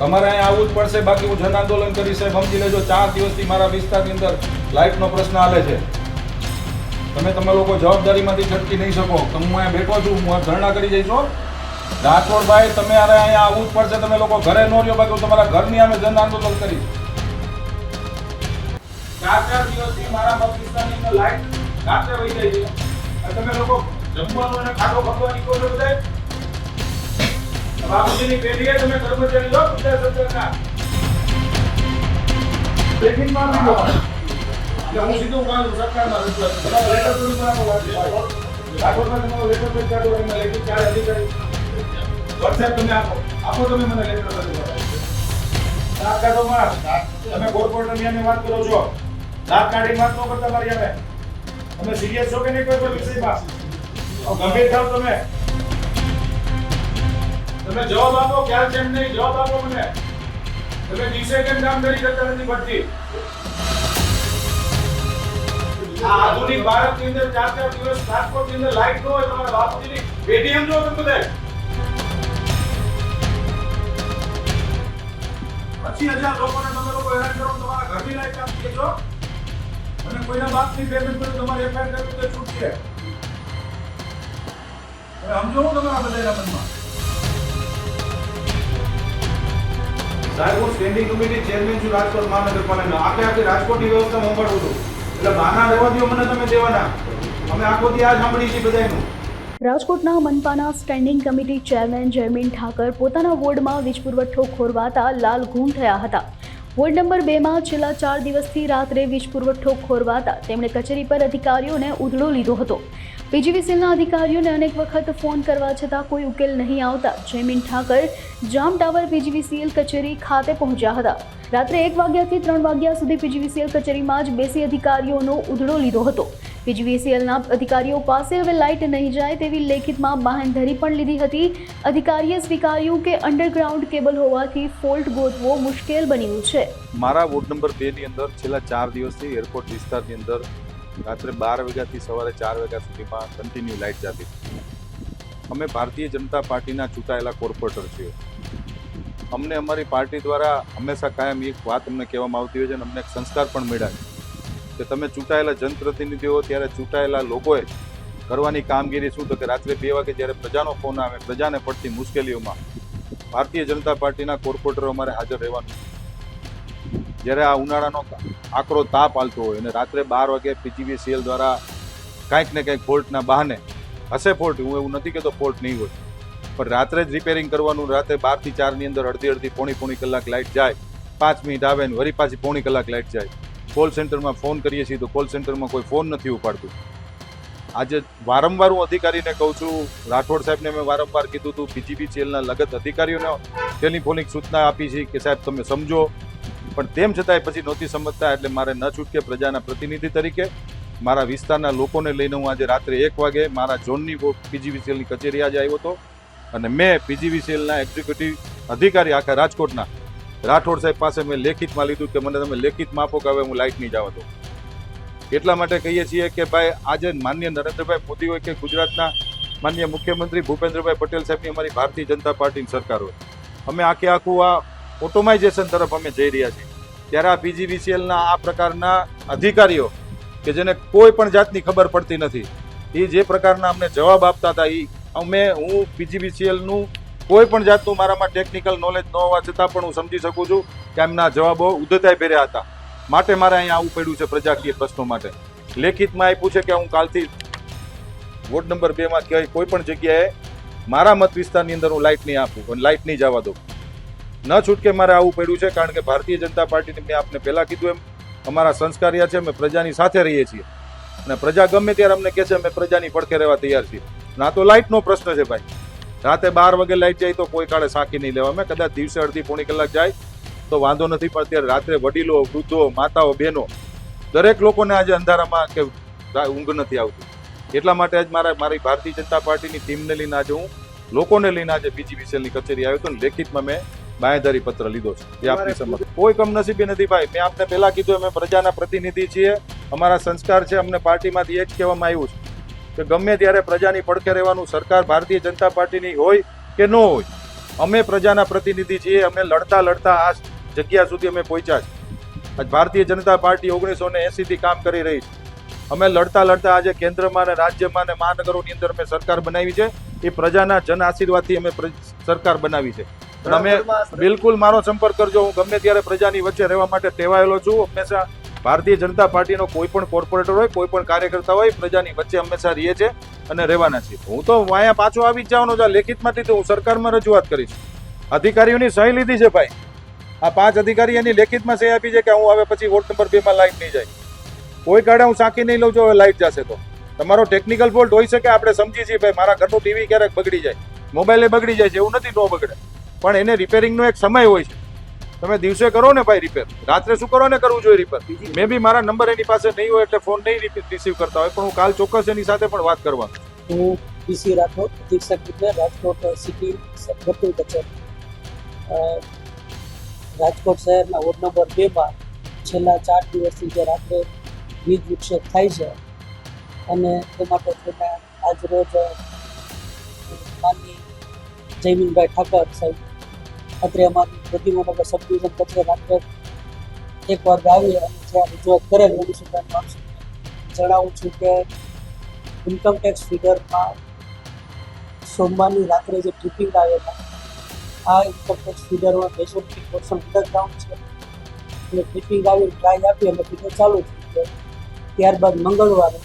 તમારે અહીંયા આવવું જ પડશે. બાકી હું જન આંદોલન કરીશ સમજી લેજો, ચાર દિવસથી મારા વિસ્તારની અંદર લાઇટનો પ્રશ્ન હાલે છે. તમે તમે લોકો જવાબદારીમાંથી છટકી નહીં શકો. તો હું અહીંયા બેઠો છું, હું ધરણા કરી જઈશો રાઠોડભાઈ, તમે અહીંયા આવવું જ પડશે. તમે લોકો ઘરે ન રહ્યો, બાકી તમારા ઘરની અમે જન આંદોલન છે. તમે લોકો જમવાનું અને ખાટો છો બધા બાપુજીની પેઢીએ તમે કર્મચારી લો ગુજરાત સરકારના લેખિતમાં દો એટલે હું સીધું છું સરકારમાં રજૂઆત લેટર થોડું બનાવો વાંચી. રાઠોડમાં તમારો લેટર પેજ કાઢો એમાં લેખિત ચાર અધિકારી. વોટ્સએપ તમે આપો. આપો તમે મને લેટર રજૂઆત દાંત કાઢો માર તમે કોર્પોરેટરની વાત કરો છો. દાંત કાઢી વાત ન કરતા મારી અમે તમે સિરિયસ છો કે નહીં કોઈ પણ વિષયમાં? ગંભીર થાવ તમે. તમે જવાબ આપો, ખ્યાલ છે નહીં, જવાબ આપો મને. તમે દિવસે કેમ કામ કરી શકતા નથી આ આધુનિક ભારતની અંદર ચાર ચાર દિવસ રાજકોટની અંદર લાઈટ ન હોય તમારા બાપુજીની પેઢી એમ જો તમે બધા પચીસ હજાર લોકોને તમે લોકો હેરાન કરો, તમારા ઘરની લાઈટ આપી દેશો અને કોઈના બાપની પેમેન્ટ પર તમારે એફઆઈઆર કરવી તો છૂટશે. છે સમજો તમારા બધાના મનમાં. હું સ્ટેન્ડિંગ કમિટી ચેરમેન છું, રાજકોટ મહાનગરપાલિકા આખે આખી રાજકોટની વ્યવસ્થા સંભાળું છું. એટલે બહાના રહેવા દો મને તમે દેવાના. અમે આખો દી આ સાંભળી છે બધાનું રાજકોટના મનપાના standing committee chairman Jaymin Thakar પોતાના વોર્ડમાં વીજ પુરવઠો ખોરવાતા લાલ ઘૂમ થયા હતા. વોર્ડ નંબર બેમાં છેલ્લા ચાર દિવસથી રાત્રે વીજ પુરવઠો ખોરવાતા તેમણે કચેરી પર અધિકારીઓને ઉધડો લીધો હતો. પીજીવીસીએલના અધિકારીઓને અનેક વખત ફોન કરવા છતાં કોઈ ઉકેલ નહીં આવતા. જયમીન ઠાકર, જામ ટાવર પીજીવીસીએલ કચેરી ખાતે પહોંચ્યા હતા. રાત્રે એક વાગ્યાથી ત્રણ વાગ્યા સુધી પીજીવીસીએલ કચેરીમાં જ બેસી અધિકારીઓનો ઉધડો લીધો હતો. પીજીવીસીએલના અધિકારીઓ પાસે હવે લાઇટ નહીં જાય તેવી લેખિતમાં બાહેંધરી પણ લીધી હતી. અધિકારીએ સ્વીકાર્યું કે અંડરગ્રાઉન્ડ કેબલ હોવાથી ફોલ્ટ ગોતવો મુશ્કેલ બન્યું છે. મારા વોર્ડ નંબર બે ની અંદર છેલ્લા ચાર દિવસથી એરપોર્ટ વિસ્તારની અંદર રાત્રે બાર વાગ્યાથી સવારે ચાર વાગ્યા સુધીમાં કન્ટિન્યુ લાઇટ જતી અમે ભારતીય જનતા પાર્ટીના ચૂંટાયેલા કોર્પોરેટર છીએ. અમને અમારી પાર્ટી દ્વારા હંમેશા કાયમ એક વાત અમને કહેવામાં આવતી હોય છે અને અમને એક સંસ્કાર પણ મળ્યા છે કે તમે ચૂંટાયેલા જનપ્રતિનિધિઓ ત્યારે ચૂંટાયેલા લોકોએ કરવાની કામગીરી શું? તો કે રાત્રે બે વાગે જ્યારે પ્રજાનો ફોન આવે, પ્રજાને પડતી મુશ્કેલીઓમાં ભારતીય જનતા પાર્ટીના કોર્પોરેટરો અમારે હાજર રહેવાનું જ્યારે આ ઉનાળાનો આકરો તાપ હાલતો હોય અને રાત્રે બાર વાગે પીજીવીસીએલ દ્વારા કાંઈક ને કંઈક ફોલ્ટના બહાને હશે ફોલ્ટ, હું એવું નથી કહેતો ફોલ્ટ નહીં હોય. પણ રાત્રે જ રિપેરિંગ કરવાનું, રાત્રે બારથી ચારની અંદર અડધી અડધી પોણી પોણી કલાક લાઇટ જાય, પાંચ મિનિટ આવે ને વળી પાછી પોણી કલાક લાઇટ જાય. કોલ સેન્ટરમાં ફોન કરીએ છીએ તો કોલ સેન્ટરમાં કોઈ ફોન નથી ઉપાડતું. આજે વારંવાર હું અધિકારીને કહું છું, રાઠોડ સાહેબને મેં વારંવાર કીધું હતું પીજીબીસીએલના લગત અધિકારીઓને ટેલિફોનિક સૂચના આપી છે કે સાહેબ તમે સમજો પણ તેમ છતાંય પછી નહોતી સમજતા એટલે મારે ન છૂટકે પ્રજાના પ્રતિનિધિ તરીકે મારા વિસ્તારના લોકોને લઈને હું આજે રાત્રે એક વાગે મારા ઝોનની પીજીવીસીએલની કચેરી આજે આવ્યો હતો. અને મેં પીજીવીસીએલના એક્ઝિક્યુટિવ અધિકારી આખા રાજકોટના રાઠોડ સાહેબ પાસે મેં લેખિતમાં લીધું કે મને તમે લેખિતમાં આપો કે હવે હું લાઇટ નહીં જવા એટલા માટે કહીએ છીએ કે ભાઈ, આજે માન્ય નરેન્દ્રભાઈ મોદી હોય કે ગુજરાતના માન્ય મુખ્યમંત્રી ભૂપેન્દ્રભાઈ પટેલ સાહેબની અમારી ભારતીય જનતા પાર્ટીની સરકાર હોય. અમે આખે આખું આ ઓટોમાઇઝેશન તરફ અમે જઈ રહ્યા છીએ. ત્યારે આ પીજીવીસીએલના આ પ્રકારના અધિકારીઓ કે જેને કોઈ પણ જાતની ખબર પડતી નથી, એ જે પ્રકારના અમને જવાબ આપતા હતા એ અમે, હું પીજીવીસીએલનું કોઈ પણ જાતનું મારામાં ટેકનિકલ નોલેજ ન હોવા છતાં પણ હું સમજી શકું છું કે એમના જવાબો ઉદ્ધતાઈ ભર્યા હતા. માટે મારે અહીંયા આવવું પડ્યું છે પ્રજાકીય પ્રશ્નો માટે. લેખિતમાં આપ્યું છે કે હું કાલથી વોર્ડ નંબર બેમાં કે કોઈ પણ જગ્યાએ મારા મત વિસ્તારની અંદર હું લાઇટ નહીં આપું અને લાઇટ નહીં જવા દઉં. ન છૂટકે મારે આવવું પડ્યું છે, કારણ કે ભારતીય જનતા પાર્ટીને મેં આપને પહેલાં કીધું એમ, અમારા સંસ્કારિયા છે, અમે પ્રજાની સાથે રહીએ છીએ. અને પ્રજા ગમે ત્યારે અમને કહે છે, અમે પ્રજાની પડખે રહેવા તૈયાર છીએ. ના તો લાઇટનો પ્રશ્ન છે ભાઈ. રાતે બાર વાગે લાઇટ જાય તો કોઈ કાળે સાંકી નહીં લેવા. અમે કદાચ દિવસે અડધી પોણી કલાક જાય તો વાંધો નથી, પણ અત્યારે રાત્રે વડીલો, વૃદ્ધો, માતાઓ, બહેનો દરેક લોકોને આજે અંધારામાં કે ઊંઘ નથી આવતી. એટલા માટે આજ મારા, મારી ભારતીય જનતા પાર્ટીની ટીમને લઈને આજે હું લોકોને લઈને આજે બીજી પીજીવીસીએલની કચેરી આવ્યો હતો. ને લેખિતમાં મેં બાંયધરી પત્ર લીધો છે. એ આપની સમક્ષ કોઈ કમનસીબી નથી ભાઈ. મેં આપને પહેલા કીધું અમે પ્રજાના પ્રતિનિધિ છીએ. અમારા સંસ્કાર છે અમને પાર્ટીમાંથી એ જ કહેવામાં આવ્યું છે કે ગમે ત્યારે પ્રજાની પડખે રહેવાનું સરકાર ભારતીય જનતા પાર્ટીની હોય કે ન હોય અમે પ્રજાના પ્રતિનિધિ છીએ. અમે લડતા લડતા આ જગ્યા સુધી અમે પહોંચ્યા છે આજ ભારતીય જનતા પાર્ટી ઓગણીસો ને એંસીથી કામ કરી રહી છે. અમે લડતા લડતા આજે કેન્દ્રમાં અને રાજ્યમાં અને મહાનગરોની અંદર અમે સરકાર બનાવી છે. એ પ્રજાના જન આશીર્વાદથી અમે સરકાર બનાવી છે. અમે બિલકુલ મારો સંપર્ક કરજો. હું ગમે ત્યારે પ્રજાની વચ્ચે રહેવા માટે ટેવાયેલો છું. હંમેશા ભારતીય જનતા પાર્ટીનો કોઈ પણ કોર્પોરેટર હોય કોઈ પણ કાર્યકર્તા હોય પ્રજાની વચ્ચે હંમેશા રહીએ છે અને રહેવાના છીએ. હું તો અહીંયા પાછો આવી જ જવાનો છું. લેખિતમાંથી તો હું સરકારમાં રજૂઆત કરીશ. અધિકારીઓની સહી લીધી છે ભાઈ. આ પાંચ અધિકારી એની લેખિતમાં સહી આપી છે કે હું હવે પછી વોર્ડ નંબર બે માં લાઈટ નહીં જાય. કોઈ કાળે હું સાંકી નહીં લઉં છું હવે લાઈટ જશે તો. તમારો ટેકનિકલ ફોલ્ટ હોઈ શકે આપણે સમજી છીએ ભાઈ મારા ઘરનું ટીવી ક્યારેક બગડી જાય. મોબાઈલે બગડી જાય છે એવું નથી નો બગડે. પણ એને રિપેરિંગનો એક સમય હોય છે. તમે દિવસે કરો ને ભાઈ રિપેર રાત્રે શું કરો ને કરવું જોઈએ રિપેર મે બી મારા નંબર એની પાસે નહીં હોય એટલે ફોન નહીં રિસીવ કરતા હોય, પણ હું કાલ ચોક્કસ એની સાથે પણ વાત કરવા હું પીસી રાઠોડ પ્રતિક્ષક એટલે રાજકોટ સિટી વર્તુળ કચેરી. રાજકોટ શહેરના વોર્ડ નંબર બેમાં છેલ્લા ચાર દિવસથી જે રાત્રે વીજ વિક્ષેપ થાય છે અને તે માટે થઈને આજરોજ માનની જયમીનભાઈ ઠાકર સાહેબ અત્રે અમારી પ્રતિમાનગર સબ ડિવિઝન કચેરી રાત્રે એક વાર આવી અને જ્યાં રજૂઆત કરેલ એની સુધાર જણાવું છું કે ઇન્કમટેક્સ ફિગરમાં સોમવારની રાત્રે જે ટ્રિપિંગ આવેલા આ ઇન્કમ ટેક્સ ફિગરમાં બેસોટી પોર્શન અંડરગ્રાઉન્ડ છે. એટલે ટ્રીપિંગ આવી ટ્રાય આપી અને ફિગર ચાલુ છે ત્યારબાદ મંગળવારે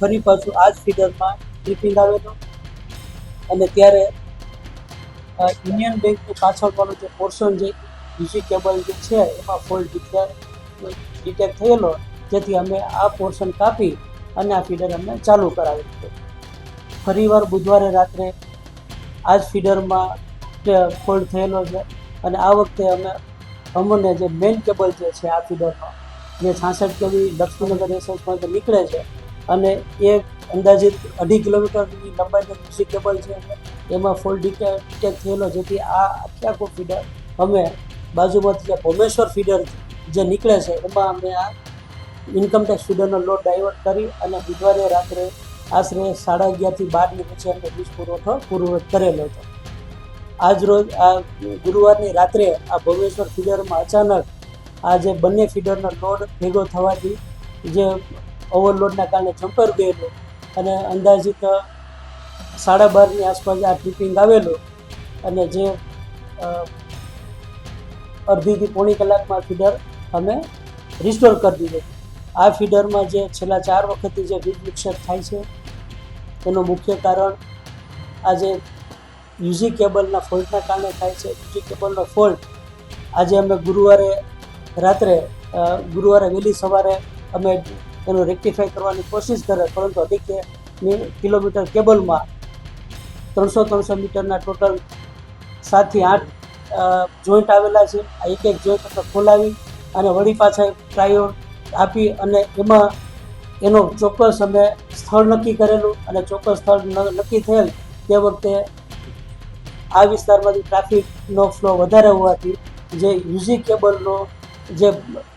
ફરી પાછું આ જ ફિગરમાં આવ્યો આવેલો અને ત્યારે યુનિયન બેંકની પાછળવાળો જે પોર્શન જે બીજી કેબલ જે છે, એમાં ફોલ્ટ ડિટેક્ટ થયેલો, જેથી અમે આ પોર્શન કાપી અને આ ફીડર અમને ચાલુ કરાવી દીધું. ફરીવાર બુધવારે રાત્રે આ જ ફીડરમાં ફોલ્ડ થયેલો છે અને આ વખતે અમે અમને જે મેઇન કેબલ જે છે આ ફીડરનો જે છાસઠ કેવી લક્ષ્મીનગર એસએસમાંથી નીકળે છે અને એ અંદાજિત અઢી કિલોમીટરની લંબાઈનો કૃષિ કેબલ છે. એમાં ફોલ્ડ ડિટેક્ટ થયેલો જેથી આ આખે આખું ફીડર અમે બાજુમાંથી જે ભોમેશ્વર ફીડર જે નીકળે છે, એમાં અમે આ ઇન્કમટેક્સ ફીડરનો લોડ ડાયવર્ટ કરી અને બુધવારે રાત્રે આશરે સાડા અગિયારથી બારની પછી અમે વીજ પુરવઠો પૂર્વવત કરેલો હતો. આજ રોજ, આ ગુરુવારની રાત્રે આ ભવેશ્વર ફીડરમાં અચાનક આ જે બંને ફીડરનો લોડ ભેગો થવાથી જે ઓવરલોડના કારણે જમ્પર ગયેલો અને અંદાજિત સાડા બારની આસપાસ આ ટ્રિપિંગ આવેલો અને જે અડધીથી પોણી કલાકમાં ફીડર અમે રિસ્ટોર કરી દીધો. આ ફીડરમાં જે છેલ્લા ચાર વખતથી જે વીજ વિક્ષેપ થાય છે તેનું મુખ્ય કારણ આજે યુઝી કેબલના ફોલ્ટના કારણે થાય છે. યુઝી કેબલનો ફોલ્ટ આજે અમે ગુરુવારે રાત્રે ગુરુવારે વહેલી સવારે અમે એનું રેક્ટિફાઈ કરવાની કોશિશ કરે, પરંતુ અઢી કિલોમીટર કેબલમાં ત્રણસો ત્રણસો મીટરના ટોટલ સાતથી આઠ જોઈન્ટ આવેલા છે. આ એક એક જોઈન્ટ ખોલાવી અને વળી પાછા ટ્રાયો આપી અને એમાં એનો ચોક્કસ અમે સ્થળ નક્કી કરેલું અને ચોક્કસ સ્થળ નક્કી થયેલ તે વખતે આ વિસ્તારમાંથી ટ્રાફિકનો ફ્લો વધારે હોવાથી જે યુઝી કેબલનો જે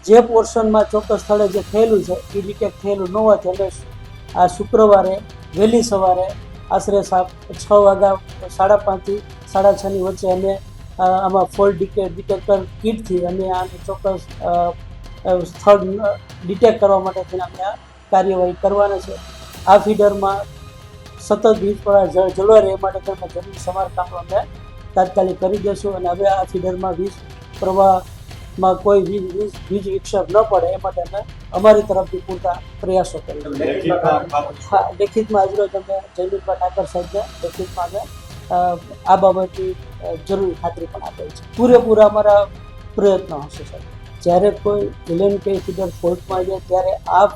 જે પોર્શનમાં ચોક્કસ સ્થળે જે થયેલું છે એ ડિટેક્ટ થયેલું ન હોવાથી અમે આ શુક્રવારે વહેલી સવારે આશરે છ વાગ્યા, સાડા પાંચથી સાડા છની વચ્ચે અમે આમાં ફોલ્ટ ડિટેક્ટ ડિટેક્ટર કીટથી અમે આને ચોક્કસ સ્થળ ડિટેક્ટ કરવા માટે થઈને અમે આ કાર્યવાહી કરવાના છે. આ ફીડરમાં સતત વીજ પ્રવાહ જળવાય રહે માટે થઈને જરૂરી સમારકામ અમે તાત્કાલિક કરી દઈશું અને હવે આ ફીડરમાં વીજ પ્રવાહમાં કોઈ વીજ વીજ વીજ વિક્ષેપ ન પડે એ માટે અમે અમારી તરફથી પૂરતા પ્રયાસો કરી હા લેખિતમાં આજરોજ અમે જયદીપભાઈ ઠાકર સાહેબને લેખિતમાં અમે આ બાબતની જરૂરી ખાતરી પણ આપેલ છે. પૂરેપૂરા અમારા પ્રયત્નો હશે સાહેબ. જ્યારે કોઈ વિલેન કે ફીડર ફોલ્ટમાં જાય ત્યારે આ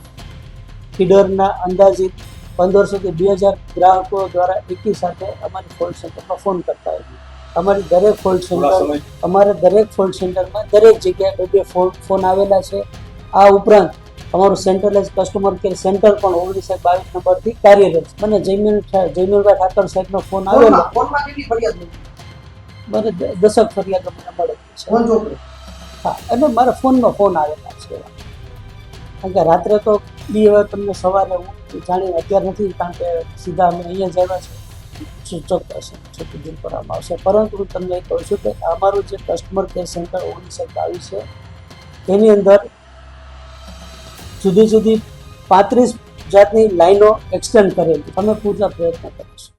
ફીડરના અંદાજિત પંદરસોથી બે હજાર ગ્રાહકો દ્વારા એકી સાથે અમારી ફોલ્ટ સેન્ટરમાં ફોન કરતા હોય અમારી દરેક ફોલ્ડ સેન્ટર અમારા દરેક ફોલ્ડ સેન્ટરમાં દરેક જગ્યાએ બે બે ફોન ફોન આવેલા છે. આ ઉપરાંત અમારું સેન્ટ્રલાઇઝ કસ્ટમર કેર સેન્ટર પણ ઓગણીસ બાવીસ નંબરથી કાર્યરત છે. મને જયમીન જયમીનભાઈ ઠાકર સાહેબનો ફોન આવેલો? મને દ- દસક ફરિયાદો મને મળે છે. હા એટલે મારા ફોનમાં ફોન આવેલા છે. કારણ કે રાત્રે તો બી હવે તમને સવારે હું જાણીને અત્યારે નથી કારણ કે સીધા અમે અહીંયા જ આવ્યા છે સૂચક હશે છેલ્લું કરવામાં આવશે પરંતુ હું તમને કહું છું કે અમારું જે કસ્ટમર કેર સેન્ટર ઓગણીસો બાવીસ છે, તેની અંદર જુદી જુદી પાંત્રીસ જાતની લાઈનો એક્સટેન્ડ કરેલી. અમે પૂરતા પ્રયત્ન કરીશું